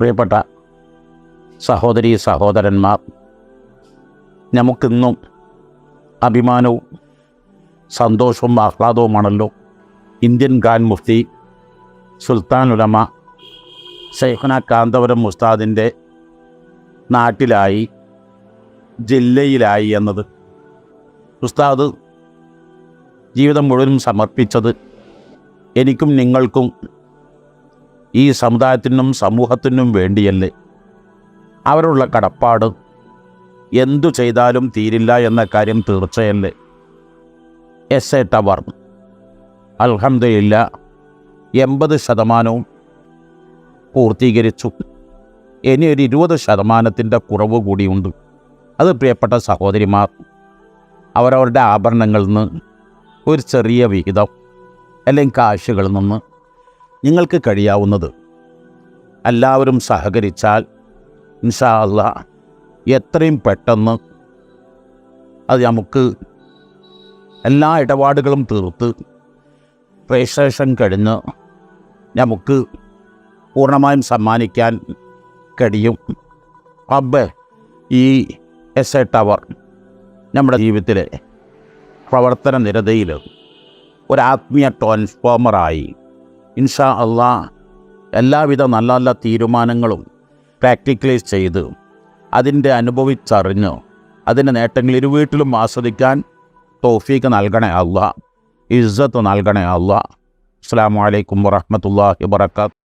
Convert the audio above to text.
പ്രിയപ്പെട്ട സഹോദരി സഹോദരന്മാർ നമുക്കിന്നും അഭിമാനവും സന്തോഷവും ആഹ്ലാദവുമാണല്ലോ ഇന്ത്യൻ ഖാൻ മുഫ്തി സുൽത്താൻ ഉലമ ഷെയ്ഖുന കാന്തപുരം മുസ്താദിന്റെ നാട്ടിലായി ജില്ലയിലായി എന്നത് ഉസ്താദ് ജീവിതം മുഴുവനും സമർപ്പിച്ചത് എനിക്കും നിങ്ങൾക്കും ഈ സമുദായത്തിനും സമൂഹത്തിനും വേണ്ടിയല്ലേ? അവരുള്ള കടപ്പാട് എന്തു ചെയ്താലും തീരില്ല എന്ന കാര്യം തീർച്ചയല്ലേ? S A tower. അൽഹംദുലില്ല എൺപത് ശതമാനവും പൂർത്തീകരിച്ചു. ഇനി ഒരു ഇരുപത് ശതമാനത്തിന്റെ കുറവ് കൂടിയുണ്ട്. അത് പ്രിയപ്പെട്ട സഹോദരിമാർ അവരവരുടെ ആഭരണങ്ങളിൽ നിന്ന് ഒരു ചെറിയ വിഹിതം അല്ലെങ്കിൽ കാശുകളിൽ നിന്ന് നിങ്ങൾക്ക് കഴിയാവുന്നത്. എല്ലാവരും സഹകരിച്ചാൽ ഇൻഷാ എത്രയും പെട്ടെന്ന് അത് നമുക്ക് എല്ലാ ഇടപാടുകളും തീർത്ത് രജിസ്ട്രേഷൻ കഴിഞ്ഞ് നമുക്ക് പൂർണമായും സമ്മാനിക്കാൻ കഴിയും. അബ് ഈ എസ് എ ടവർ നമ്മുടെ ജീവിതത്തിലെ പ്രവർത്തന നിരതയിൽ ആത്മീയ ട്രാൻസ്ഫോമറായി ഇൻഷാ അള്ളാ എല്ലാവിധ നല്ല നല്ല തീരുമാനങ്ങളും പ്രാക്ടിക്കലൈസ് ചെയ്ത് അതിന്റെ അനുഭവിച്ചറിഞ്ഞ് അതിന്റെ നേട്ടങ്ങൾ ഇരു വീട്ടിലും ആസ്വദിക്കാൻ തോഫീക്ക് നൽകണേ അള്ളാ ഇസ്സത്ത് നൽകണേ അള്ളാ അസ്സാം വലൈക്കും വറഹമത്തല്ലാഹി വാത്തു